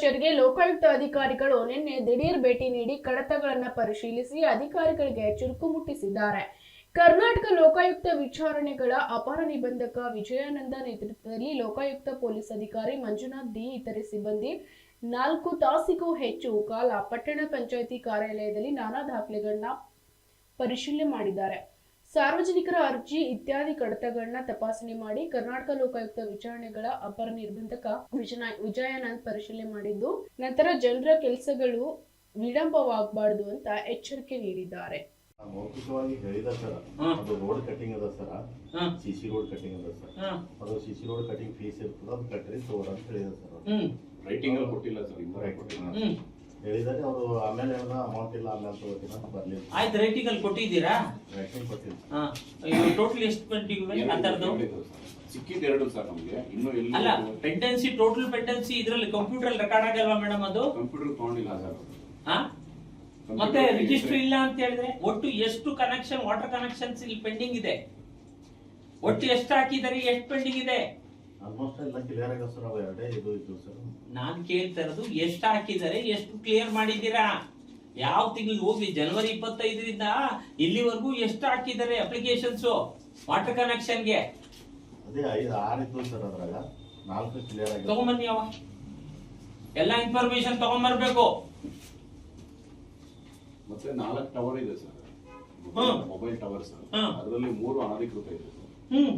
ಕಚೇರಿಗೆ ಲೋಕಾಯುಕ್ತ ಅಧಿಕಾರಿಗಳು ನಿನ್ನೆ ದಿಢೀರ್ ಭೇಟಿ ನೀಡಿ ಕಡತಗಳನ್ನು ಪರಿಶೀಲಿಸಿ ಅಧಿಕಾರಿಗಳಿಗೆ ಚುರುಕು ಮುಟ್ಟಿಸಿದ್ದಾರೆ. ಕರ್ನಾಟಕ ಲೋಕಾಯುಕ್ತ ವಿಚಾರಣೆಗಳ ಅಪರ ನಿಬಂಧಕ ವಿಜಯಾನಂದ ನೇತೃತ್ವದಲ್ಲಿ ಲೋಕಾಯುಕ್ತ ಪೊಲೀಸ್ ಅಧಿಕಾರಿ ಮಂಜುನಾಥ್ ಡಿ ಇತರೆ ಸಿಬ್ಬಂದಿ, ನಾಲ್ಕು ತಾಸಿಗೂ ಹೆಚ್ಚು ಕಾಲ ಪಟ್ಟಣ ಪಂಚಾಯಿತಿ ಕಾರ್ಯಾಲಯದಲ್ಲಿ ನಾನಾ ದಾಖಲೆಗಳನ್ನ ಪರಿಶೀಲನೆ ಮಾಡಿದ್ದಾರೆ. ಸಾರ್ವಜನಿಕರ ಅರ್ಜಿ ಇತ್ಯಾದಿ ಕಡತಗಳನ್ನ ತಪಾಸಣೆ ಮಾಡಿ ಕರ್ನಾಟಕ ಲೋಕಾಯುಕ್ತ ವಿಚಾರಣೆಗಳ ಅಪರ ನಿರ್ಬಂಧಕ ವಿಜಯ ವಿಜಯಾನಂದ್ ಪರಿಶೀಲನೆ ಮಾಡಿದ್ದು ನಂತರ ಜನರ ಕೆಲಸಗಳು ವಿಳಂಬವಾಗಬಾರದು ಅಂತ ಎಚ್ಚರಿಕೆ ನೀಡಿದ್ದಾರೆ. ಮೌಖಿಕವಾಗಿ ಹೇಳಿದ ಸರ್ ಅದು ರೋಡ್ ಕಟಿಂಗ್ ಅದ sir hmm. C C road cutting ಅದ ಸರ್. ಹ್ಮ್. ಅದು C C road cutting fees ಇರ್ತದ ಅದು ಕಟ್ರಿ ತೋರ ಅಂತ ಹೇಳಿದ ಸರ್. ಹ್ಮ್. ರೈಟಿಂಗ್ ಅಲ್ಲಿ ಕೊಟ್ಟಿಲ್ಲ ಸರ್ ಇಂಥ ಕೊಟ್ಟಿಲ್ಲ. ಹ್ಮ್. ಹೇಳಿದರೆ ಅವರು ಆಮೇಲೆ ಅಮೌಂಟ್ ಇಲ್ಲ ಆಮೇಲೆ ತಗೋತೀನಿ ಅಂತ ಬರ್ಲಿಲ್ಲ. ಆಯ್ತು ರೇಟಿಂಗ್ ಅಲ್ಲಿ ಕೊಟ್ಟಿದ್ದೀರಾ? ರ್ಯಾಟಿಂಗ್ ಕೊಟ್ಟಿಲ್ಲ ಹಾ ಟೋಟಲ್ ಎಷ್ಟು ಬಂದಿವೆ ಆ ಥರದ್ದು? ಸಿಕ್ಕಿದ್ ಎರಡು ಸರ್ ನಮಗೆ ಇನ್ನು ಅಲ್ಲ ಪೆಂಡೆನ್ಸಿ ಟೋಟಲ್ ಪೆಂಡೆನ್ಸಿ ಇದರಲ್ಲಿ ಕಂಪ್ಯೂಟರ್ ರೆಕಾರ್ಡ್ ಆಗಲ್ವಾ ಮೇಡಮ್ ಅದು? ಕಂಪ್ಯೂಟರ್ ತಗೊಂಡಿಲ್ಲ ಸರ್ ಹಾ? ಮತ್ತೆ ರಿಜಿಸ್ಟರ್ ಇಲ್ಲ ಅಂತ ಹೇಳಿದ್ರೆ ಒಟ್ಟು ಎಷ್ಟು ಕನೆಕ್ಷನ್ ವಾಟರ್ ಕನೆಕ್ಷನ್ಸ್ ಇಲ್ಲಿ ಪೆಂಡಿಂಗ್ ಇದೆ? ಒಟ್ಟು ಎಷ್ಟು ಹಾಕಿದ್ದಾರೆ ಎಷ್ಟು ಪೆಂಡಿಂಗ್ ಇದೆ? ಆಲ್ಮೋಸ್ಟ್ ಎಲ್ಲ ಕ್ಲಿಯರ್ ಆಗ ಸರ್ ಅವು ಎರಡೇ ಇದು ಇದ್ದು ಸರ್. ನಾನು ಕೇಳ್ತಾ ಇರೋದು ಎಷ್ಟು ಹಾಕಿದ್ದಾರೆ ಎಷ್ಟು ಕ್ಲಿಯರ್ ಮಾಡಿದ್ದೀರಾ? ಯಾವ ತಿಂಗಳು ಹೋಗಿ ಜನವರಿ ಇಪ್ಪತ್ತೈದರಿಂದ ಇಲ್ಲಿವರೆಗೂ ಎಷ್ಟು ಹಾಕಿದ್ದಾರೆ ಅಪ್ಲಿಕೇಶನ್ಸ್ ವಾಟರ್ ಕನೆಕ್ಷನ್ಗೆ ಅದೇ ಐದು ಆರು ಇದ್ದು ಸರ್ ಅದ್ರಾಗ. ನಾಲ್ಕು ಕ್ಲಿಯರ್ ಆಗಿದೆ ತಗೊಂಬನ್ನಿ ಅವ. ಎಲ್ಲ ಇನ್ಫಾರ್ಮೇಶನ್ ತಗೊಂಬರ್ಬೇಕು. ಮತ್ತೆ ನಾಲ್ಕು ಟವರ್ ಇದೆ ಸರ್. Mobile tower sir. ಅದರಲ್ಲಿ ಮೂರು ಅನಧಿಕೃತ ಇದೆ ಸರ್. ಹ್ಮ್.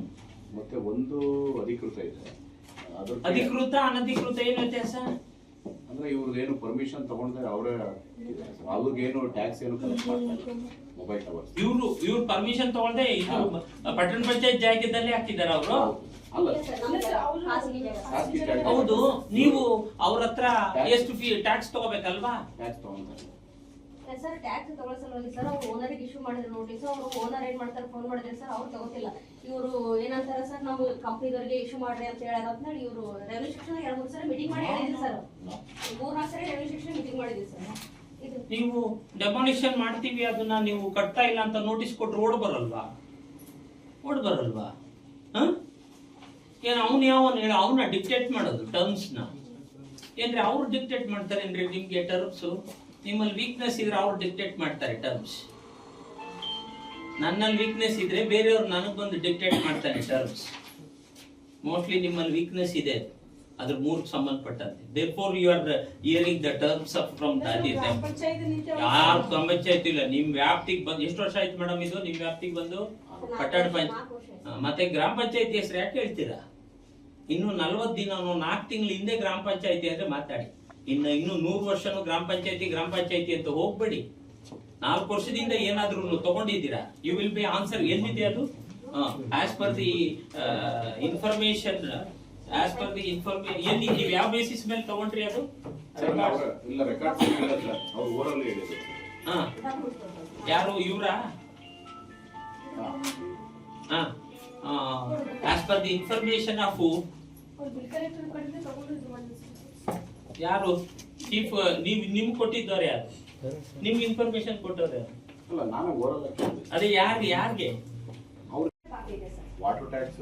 ಮತ್ತೆ ಒಂದು ಅಧಿಕೃತ ಇದೆ. ಅಧಿಕೃತ ಅನಧಿಕೃತ ಏನು ವ್ಯತ್ಯಾಸ? ಅಂದ್ರೆ ಇವ್ರದ್ದು ಏನು ಪರ್ಮಿಷನ್ ತಗೊಂಡ್ರೆ ಅವರೇ ಅವ್ರಿಗೇನು ಟ್ಯಾಕ್ಸ್ ಏನು ಕಲೆಕ್ಟ್ ಮಾಡ್ತಾರೆ ಮೊಬೈಲ್ ಟವರ್ಸ್ ಇವ್ರು ಇವ್ರು ಪರ್ಮಿಷನ್ ತಗೊಳ್ದೆ ಇದು ಪಟ್ಟಣ ಪಂಚಾಯತ್ ಜಾಗದಲ್ಲಿ ಹಾಕಿದ್ದಾರೆ ಅವರು? ಅಲ್ಲ. ಖಾಸಗಿ ಖಾಸಗಿ ಜಾಗ. ಹೌದು. ನೀವು ಅವ್ರ ಹತ್ರ ಎಷ್ಟು ಫೀ ಟ್ಯಾಕ್ಸ್ ತಗೋಬೇಕಲ್ವಾ? ಟ್ಯಾಕ್ಸ್ ತಗೊಂತಾರೆ. ಸರ್ ಟ್ಯಾಕ್ಸ್ ತಗೊಳ್ಳೋ ಸಲುವಾಗಿ ಸರ್, ಅವ್ರು ಓನರಿಗೆ ಇಶ್ಯೂ ಮಾಡಿದ್ರು ನೋಟಿಸ್ ಅವರು ಓನರ್ ಏನ್ ಮಾಡ್ತಾರೆ ಫೋನ್ ಮಾಡಿದ್ರೆ ಸರ್, ಅವ್ರು ತಗೋತಿಲ್ಲ. ಇವರು ಏನಂತಾರೆ ಸರ್ ನಾವು ಕಂಪ್ನಿದವರಿಗೆ ಇಶ್ಯೂ ಮಾಡ್ರಿ ಅಂತ ಹೇಳ್ಯಾರ ಅಂತ ಇವರು ರೆವೆನ್ಯೂ ಸೆಕ್ಷನ್ ಎರಡು ಮೂರು ಸರಿ ಮೀಟಿಂಗ್ ಮಾಡಿ ಹೇಳಿದ್ರು ಸರ್. ಮೂರ್ನಾಲ್ಕು ಸರಿ ರೆವೆನ್ಯೂ ಸೆಕ್ಷನ್ ಮೀಟಿಂಗ್ ಮಾಡಿದ್ವಿ ಸರ್. ನೀವು ಡೆಮಾಲಿಷನ್ ಮಾಡ್ತೀವಿ, ಅದನ್ನ ನೀವು ಕಟ್ತಾ ಇಲ್ಲ ಅಂತ ನೋಟಿಸ್ ಕೊಟ್ರೆ ಓಡ್ ಬರಲ್ವಾ? ಓಡ್ ಬರಲ್ವಾ? ಏನು ಅವ್ನು ಯಾವನ್ ಹೇಳ ಅವನ್ನ ಡಿಕ್ಟೇಟ್ ಮಾಡೋದು ಟರ್ಮ್ಸ್ನ ಏನ್ರಿ ಅವ್ರು ಡಿಕ್ಟೇಟ್ ಮಾಡ್ತಾರೆ ಏನ್ರಿ ನಿಮ್ಗೆ ಟರ್ಮ್ಸ್ ನಿಮ್ಮಲ್ಲಿ ವೀಕ್ನೆಸ್ ಇದ್ರೆ ಅವ್ರು ಡಿಕ್ಟೇಟ್ ಮಾಡ್ತಾರೆ ಟರ್ಮ್ಸ್ ನನ್ನಲ್ಲಿ ವೀಕ್ನೆಸ್ ಇದ್ರೆ ಬೇರೆಯವ್ರು ನನಗೆ ಬಂದು ಡಿಕ್ಟೇಟ್ ಮಾಡ್ತಾರೆ ಟರ್ಮ್ಸ್ ಮೋಸ್ಟ್ಲಿ ನಿಮ್ಮಲ್ಲಿ ವೀಕ್ನೆಸ್ ಇದೆ. ಅದ್ರ ಮೂರ್ ಸಂಬಂಧಪಟ್ಟಂತೆ. Before you are hearing the terms of from ಯಾರು ಪಂಚಾಯತ್ ಇಲ್ಲ. ನಿಮ್ ವ್ಯಾಪ್ತಿಗೆ ಬಂದು ಎಷ್ಟು ವರ್ಷ ಆಯ್ತು ಮೇಡಮ್ ಇದು? ನಿಮ್ ವ್ಯಾಪ್ತಿಗೆ ಬಂದು? ಪಟ್ಟಣ ಪಂಚಾಯತ್. ಮತ್ತೆ ಗ್ರಾಮ ಪಂಚಾಯತಿ ಹೆಸರು ಯಾಕೆ ಹೇಳ್ತೀರಾ? ಇನ್ನು ನಲ್ವತ್ತು ದಿನ ನಾಲ್ಕು ತಿಂಗಳ ಹಿಂದೆ ಗ್ರಾಮ ಪಂಚಾಯತಿ ಅಂದ್ರೆ ಮಾತಾಡಿ. ಇನ್ನು ಇನ್ನು ನೂರು ವರ್ಷನೂ ಗ್ರಾಮ ಪಂಚಾಯತಿ ಗ್ರಾಮ ಪಂಚಾಯತಿ ಅಂತ ಹೋಗ್ಬೇಡಿ. ನಾಲ್ಕು ವರ್ಷದಿಂದ ಏನಾದ್ರೂ ತಗೊಂಡಿದ್ದೀರಾ? ಯು ವಿಲ್ ಬಿ ಆನ್ಸರ್ ಎಲ್ಲಿದೆ ಅದು? As per the information as per the information ಎಲ್ಲಿ ನೀವು ಯಾವ ಬೇಸಿಸ್ ಮೇಲೆ ತಗೊಂಡ್ರಿ ಅದು? ಇಲ್ಲ ರೆಕಾರ್ಡ್ ಇಲ್ಲ ಸರ್. ಅವ್ರು ಓರಲ್ಲಿ ಹೇಳಿದ್ರು. ಹಾ. ಯಾರು ಇವ್ರಾ? As per the information of ಯಾರು? ಚೀಫ್ ನೀವು ನಿಮ್ ಕೊಟ್ಟಿದ್ದವ್ರು ಯಾರು? ನಿಮ್ಗೆ ಇನ್ಫಾರ್ಮೇಶನ್ ಕೊಟ್ಟವ್ರು ಯಾರು? ಅಲ್ಲ ನಾನು ಓರಲ್ಲ ಅದೇ ಯಾರು ಯಾರಿಗೆ? Water tax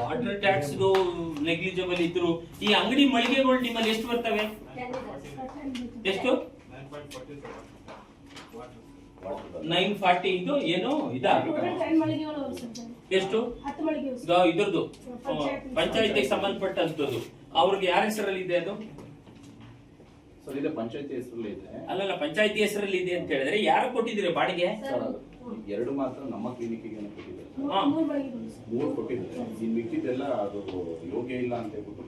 water tax negligible ಇದ್ರು. ಈ ಅಂಗಡಿ ಮಳಿಗೆಗಳು ನಿಮ್ಮಲ್ಲಿ ಎಷ್ಟು ಬರ್ತವೆ? ಎಷ್ಟು? ನೈನ್ ಫಾರ್ಟಿ ಇದು ಏನು? ಇದಾ? ಎಷ್ಟು? ಇದು ಇದ್ರದ್ದು. ಪಂಚಾಯತಿಗೆ ಸಂಬಂಧಪಟ್ಟಂತದ್ದು ಅವ್ರಿಗೆ ಯಾರ ಹೆಸರಲ್ಲಿ ಇದೆ ಅದು? ಸರ್ ಇದೆ ಪಂಚಾಯತಿ ಹೆಸರಲ್ಲಿ ಇದೆ. ಅಲ್ಲಲ್ಲ ಪಂಚಾಯತಿ ಹೆಸರಲ್ಲಿ ಇದೆ ಅಂತ ಹೇಳಿದ್ರೆ ಯಾರು ಕೊಟ್ಟಿದ್ದೀರಿ ಬಾಡಿಗೆ? ಸರ್ ಅದು ಎರಡು ಮಾತ್ರ ನಮ್ಮ ಕ್ಲಿನಿಕ್ಗೆ. ಮೂರು ಕೊಟ್ಟಿದ್ದಾರೆ. ಇನ್ ಮಿಕ್ಕಿದ್ದೆಲ್ಲ ಅದು ಯೋಗ್ಯ ಇಲ್ಲ ಅಂತ ಹೇಳ್ಬಿಟ್ಟು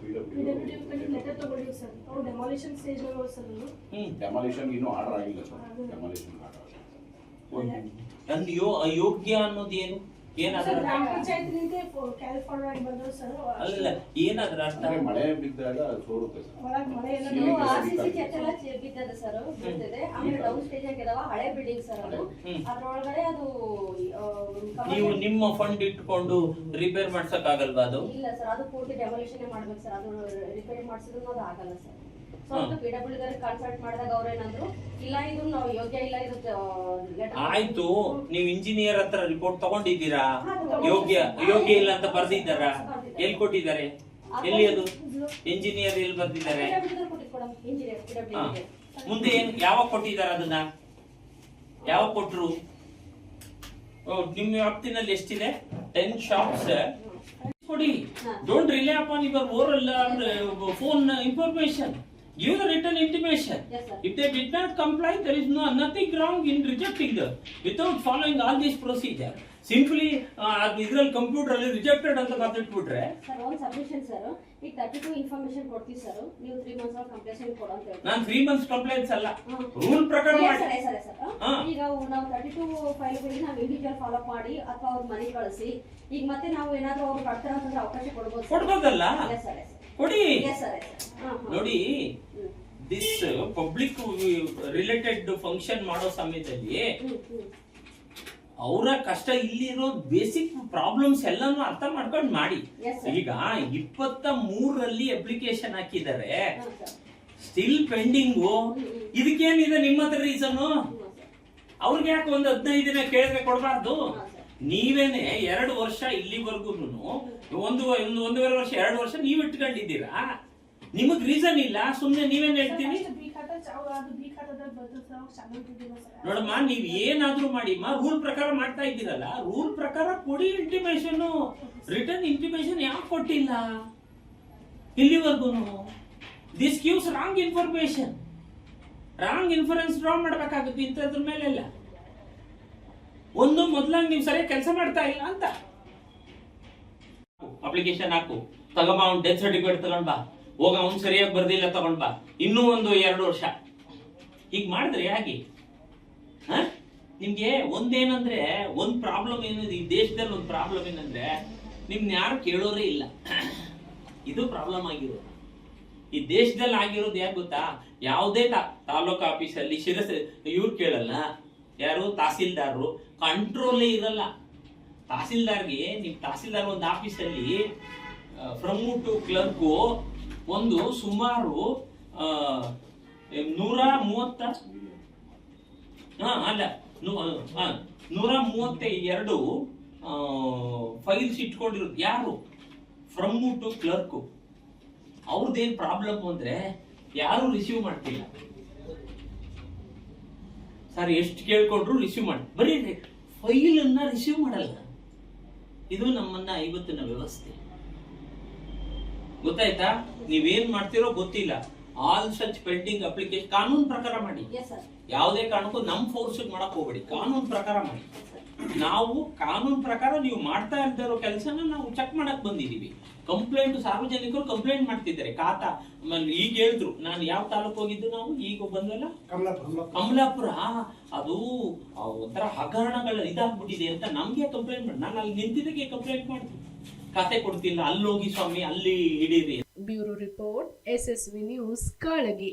ಡೆಮಾಲಿಷನ್ ಇನ್ನೂ ಆರ್ಡರ್ ಆಗಿಲ್ಲ ಸರ್ ಡೆಮಾಲಿಷನ್ ಆರ್ಡರ್ ಅಯೋಗ್ಯ ಅನ್ನೋದೇನು ಅಲ್ಲ ಏನಾದ್ರ ಅರ್ಥ ಅಂದ್ರೆ ಮಳೆ ಬಿದ್ದಾಗ ಸೋರುತ್ತೆ ಸರ್. ಆಮೇಲೆ ಡೌನ್ ಸ್ಟೇಜ್ ಆಗಿದಾವ ಹಳೆ ಬಿಲ್ಡಿಂಗ್ ಸರ್ ಅದು. ಅದ್ರೊಳಗಡೆ ಅದು ನೀವು ನಿಮ್ಮ ಫಂಡ್ ಇಟ್ಕೊಂಡು ರಿಪೇರ್ ಮಾಡ್ಸಕ್ ಆಗಲ್ವಾ ಅದು? ಇಲ್ಲ ಸರ್ ಅದು ಪೂರ್ತಿ ಡೆಮಾಲಿಷನ್ ಮಾಡ್ಬೇಕು ಸರ್ ಅದು ರಿಪೇರಿ ಮಾಡಿಸಿದ್ರು ಅದು ಆಗಲ್ಲ ಸರ್. ಆಯ್ತು ನೀವು ಇಂಜಿನಿಯರ್ ಹತ್ರ ರಿಪೋರ್ಟ್ ತಗೊಂಡಿದ್ದೀರಾ? ಯೋಗ್ಯ ಯೋಗ್ಯ ಇಲ್ಲ ಅಂತ ಬರ್ದಿದ್ದಾರ? ಎಲ್ಲಿ ಕೊಟ್ಟಿದ್ದಾರೆ? ಎಲ್ಲಿ ಅದು? ಇಂಜಿನಿಯರ್ ಎಲ್ಲಿ ಬರ್ದಿದ್ದಾರೆ. ಮುಂದೆ ಏನ್ ಯಾವಾಗ ಕೊಟ್ಟಿದ್ದಾರೆ ಅದನ್ನ? ಯಾವಾಗ ಕೊಟ್ರು? ಓ, ನಿಮ್ಮ ವ್ಯಾಪ್ತಿನಲ್ಲಿ ಎಷ್ಟಿದೆ? ಟೆನ್ ಶಾಪ್ಸ್ ಕೊಡಿ. Don't rely upon your oral phone information give the return intimation Yes, sir. If they did not comply, there is no nothing wrong in rejecting them without following all this procedure. Simply ಇದ್ರಲ್ಲಿ computer ಅಲ್ಲಿ rejected ಅಂತ ಬರ್ದಿಟ್ಬಿಟ್ರೆ sir ಒಂದು submission sir ಈಗ thirty two information ಕೊಡ್ತೀವಿ sir ನೀವು three months ಒಳಗೆ completion ಕೊಡು ಅಂತ ಹೇಳ್ತೀವಿ ನಾನು ತ್ರೀ ಮಂತ್ಸ್ ಕಂಪ್ಲೇಂಟ್ಸ್ ಅಲ್ಲ. ರೂಲ್ ಪ್ರಕಾರ ಮಾಡಿ sir, yes, sir, yes, sir. ಹಾ. ಈಗ ನಾವು ತರ್ಟಿ ಟು ಫೈಲ್ಗಳಿಗೆ ನಾವು ಇಂಡಿವಿಜುವಲ್ ಫಾಲೋ ಮಾಡಿ ಅಥವಾ ಅವ್ರ ಮನೆಗೆ ಕಳಿಸಿ ಈಗ ಮತ್ತೆ ನಾವು ಏನಾದರೂ ಅವ್ರು ಕಟ್ತಾರ ಅಂತಂದ್ರೆ ಅವಕಾಶ ಕೊಡ್ಬೋದು. ಕೊಡ್ಬೋದಲ್ಲ yes, sir. ಕೊಡಿ. ನೋಡಿ. ದಿಸ್ ಪಬ್ಲಿಕ್ ರಿಲೇಟೆಡ್ ಫಂಕ್ಷನ್ ಮಾಡೋ ಸಮಯದಲ್ಲಿ. ಅವರ ಕಷ್ಟ ಇಲ್ಲಿರೋ ಬೇಸಿಕ್ ಪ್ರಾಬ್ಲಮ್ಸ್ ಎಲ್ಲಾನು ಅರ್ಥ ಮಾಡ್ಕೊಂಡು ಮಾಡಿ. ಈಗ ಇಪ್ಪತ್ತ ಮೂರರಲ್ಲಿ ಅಪ್ಲಿಕೇಶನ್ ಹಾಕಿದ್ದಾರೆ. ಸ್ಟಿಲ್ ಪೆಂಡಿಂಗು ಇದಕ್ಕೇನಿದೆ ನಿಮ್ಮ ಹತ್ರ ರೀಸನ್. ಅವ್ರಿಗೆ ಯಾಕೆ ಒಂದು ಹದಿನೈದು ದಿನ ಕೇಳಿದ್ರೆ ಕೊಡಬಾರ್ದು. ನೀವೇನೆ ಎರಡು ವರ್ಷ ಇಲ್ಲಿವರೆಗೂ ಒಂದು ಒಂದು ಒಂದೂವರೆ ವರ್ಷ ಎರಡು ವರ್ಷ ನೀವ್ ಇಟ್ಕೊಂಡಿದ್ದೀರಾ? ನಿಮಗ್ ರೀಸನ್ ಇಲ್ಲ ಸುಮ್ನೆ ನೀವೇನ್ ಹೇಳ್ತೀನಿ ನೋಡಮ್ಮ ನೀವ್ ಏನಾದ್ರೂ ಮಾಡಿ ರೂಲ್ ಪ್ರಕಾರ ಮಾಡ್ತಾ ಇದ್ದೀರಲ್ಲ ರೂಲ್ ಪ್ರಕಾರ ಕೊಡಿ ಇಂಟಿಮೇಶನ್ ರಿಟರ್ನ್ ಇಂಟಿಮೇಶನ್ ಯಾಕೆ ಕೊಟ್ಟಿಲ್ಲ? ಇಲ್ಲಿವರೆಗೂ. This gives wrong information wrong inference draw ಮಾಡ್ಬೇಕಾಗುತ್ತೆ ಇಂಥದ್ರ ಮೇಲೆಲ್ಲ. ಒಂದು ಮೊದ್ಲಾಗಿ ನೀವು ಸರಿಯಾಗಿ ಕೆಲಸ ಮಾಡ್ತಾ ಇಲ್ಲ ಅಂತ. ಅಪ್ಲಿಕೇಶನ್ ಹಾಕು. ತಗೊಂಬ, ಅವ್ನು ಡೆತ್ ಸರ್ಟಿಫಿಕೇಟ್ ತಗೊಂಡ್ ಬಾ. ಹೋಗ, ಅವ್ನು ಸರಿಯಾಗಿ ಬರ್ದಿಲ್ಲ, ತಗೊಂಡ್ ಬಾ. ಇನ್ನೂ ಒಂದು ಎರಡು ವರ್ಷ. ಈಗ ಮಾಡಿದ್ರೆ ಹೇಗೆ? ನಿಮಗೆ ನಿಮ್ಗೆ ಒಂದೇನಂದ್ರೆ, ಒಂದ್ ಪ್ರಾಬ್ಲಮ್ ಏನಿದೆ, ಈ ದೇಶದಲ್ಲಿ ಒಂದು ಪ್ರಾಬ್ಲಮ್ ಏನಂದ್ರೆ, ನಿಮ್ನ ಯಾರು ಕೇಳೋರೇ ಇಲ್ಲ. ಇದು ಪ್ರಾಬ್ಲಮ್ ಆಗಿರೋದು. ಈ ದೇಶದಲ್ಲಿ ಆಗಿರೋದು ಯಾಕೆ ಗೊತ್ತಾ? ಯಾವುದೇ ತಾಲೂಕು ಆಫೀಸಲ್ಲಿ ಶಿರಸ್, ಇವ್ರು ಕೇಳಲ್ಲ ಯಾರು? ತಹಸೀಲ್ದಾರರು. ಕಂಟ್ರೋಲೇ ಇರಲ್ಲ. ತಹಸೀಲ್ದಾರ್ಗೆ, ನಿಮ್ ತಹಸೀಲ್ದಾರ್ ಒಂದು ಆಫೀಸಲ್ಲಿ ಫ್ರಮ್ ಟು ಕ್ಲರ್ಕು ಒಂದು ಸುಮಾರು ನೂರ ಮೂವತ್ತ ಹಾ, ಅಲ್ಲ. ನೂರ ಮೂವತ್ತ ಎರಡು ಫೈಲ್ಸ್ ಇಟ್ಕೊಂಡಿರೋದು. ಯಾರು? ಫ್ರಮ್ ಟು ಕ್ಲರ್ಕು ಅವ್ರದ್ದೇನ್ ಪ್ರಾಬ್ಲಮ್ ಅಂದ್ರೆ, ಯಾರು ರಿಸೀವ್ ಮಾಡ್ತಿಲ್ಲ. ಸರ್ ಎಷ್ಟು ಕೇಳ್ಕೊಂಡ್ರು ರಿಸೀವ್ ಮಾಡಿ. ಬರೀ ಫೈಲ್ ಅನ್ನ ರಿಸೀವ್ ಮಾಡಲ್ಲ. ಇದು ನಮ್ಮನ್ನ ಇವತ್ತಿನ ವ್ಯವಸ್ಥೆ. ಗೊತ್ತಾಯ್ತಾ? ನೀವೇನ್ ಮಾಡ್ತಿರೋ ಗೊತ್ತಿಲ್ಲ. ಆಲ್ ಸಚ್ ಪೆಂಡಿಂಗ್ ಅಪ್ಲಿಕೇಶನ್ ಕಾನೂನು ಪ್ರಕಾರ ಮಾಡಿ. ಯಾವುದೇ ಕಾರಣಕ್ಕೂ ನಮ್ ಫೋರ್ಸ್ ಮಾಡಕ್ ಹೋಗ್ಬೇಡಿ. ಕಾನೂನು ಪ್ರಕಾರ ಮಾಡಿ. ನಾವು ಕಾನೂನು ಪ್ರಕಾರ ನೀವು ಮಾಡ್ತಾ ಇರೋ ಕೆಲಸನ ನಾವು ಚೆಕ್ ಮಾಡಕ್ ಬಂದಿದೀವಿ ಕಂಪ್ಲೇಂಟ್ ಸಾರ್ವಜನಿಕರು ಕಂಪ್ಲೇಂಟ್ ಮಾಡ್ತಿದ್ದಾರೆ. ಕಾತ ಈಗ ಹೇಳಿದ್ರು ನಾನು ಯಾವ ತಾಲೂಕು ಹೋಗಿದ್ದು ನಾವು? ಈಗ ಬಂದ್ವಲ್ಲ? ಕಮಲಾಪುರ. ಅದು ಆ ಒಂಥರ ಹಗರಣಗಳ ಇದಾಗ್ಬಿಟ್ಟಿದೆ ಅಂತ ನಮ್ಗೆ ಕಂಪ್ಲೇಂಟ್ ಮಾಡಿ ನಾನು ಅಲ್ಲಿ ನಿಂತಿದ್ದಕ್ಕೆ ಕಂಪ್ಲೇಂಟ್ ಮಾಡ್ತೀನಿ ಕತೆ ಕೊಡ್ತಿಲ್ಲ ಅಲ್ಲಿ ಹೋಗಿ ಸ್ವಾಮಿ ಅಲ್ಲಿ ಹಿಡೀರಿ. Bureau report S S V news Kalagi.